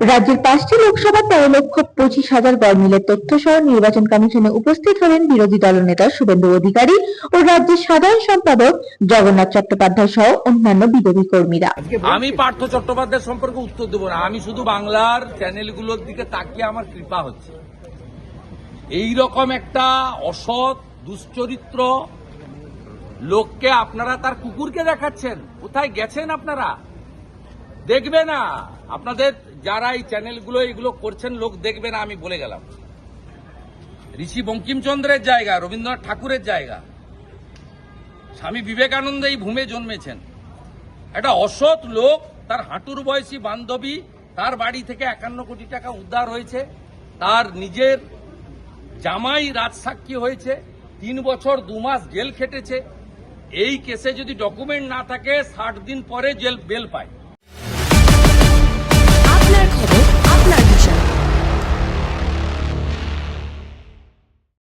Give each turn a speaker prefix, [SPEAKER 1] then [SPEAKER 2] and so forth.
[SPEAKER 1] রাজ্যের পাঁচটি লোকসভা তেরো লক্ষ পঁচিশ হাজার গড় মিলের তথ্য সহ নির্বাচন কমিশনে উপস্থিত হলেন বিরোধী দলনেতা শুভেন্দু অধিকারী ও রাজ্যের সাধারণ সম্পাদক জগন্নাথ চট্টোপাধ্যায় সহ অন্যান্য বিরোধী কর্মীরা।
[SPEAKER 2] আমি পার্থ চট্টোপাধ্যায় সম্পর্কে উত্তর দেবো না। আমি শুধু বাংলার চ্যানেলগুলোর দিকে তাকিয়ে আমার কৃপা হচ্ছে। এই রকম একটা অসৎ, দুশ্চরিত্র লোককে আপনারা তার কুকুরকে দেখাচ্ছেন। কোথায় গেছেন আপনারা? দেখবে না। আপনাদের যারা এই চ্যানেলগুলো, এগুলো করছেন, লোক দেখবে না, আমি বলে গেলাম। ঋষি বঙ্কিমচন্দ্রের জায়গা, রবীন্দ্রনাথ ঠাকুরের জায়গা। স্বামী বিবেকানন্দ এই ভূমে জন্মেছেন। একটা অসৎ লোক, তার হাঁটুর বয়সী বান্ধবী, তার বাড়ি থেকে একান্ন কোটি টাকা উদ্ধার হয়েছে, তার নিজের জামাই রাজসাক্ষী হয়েছে, তিন বছর দু মাস জেল খেটেছে। এই কেসে যদি ডকুমেন্ট না থাকে, ষাট দিন পরে জেল, বেল পায়।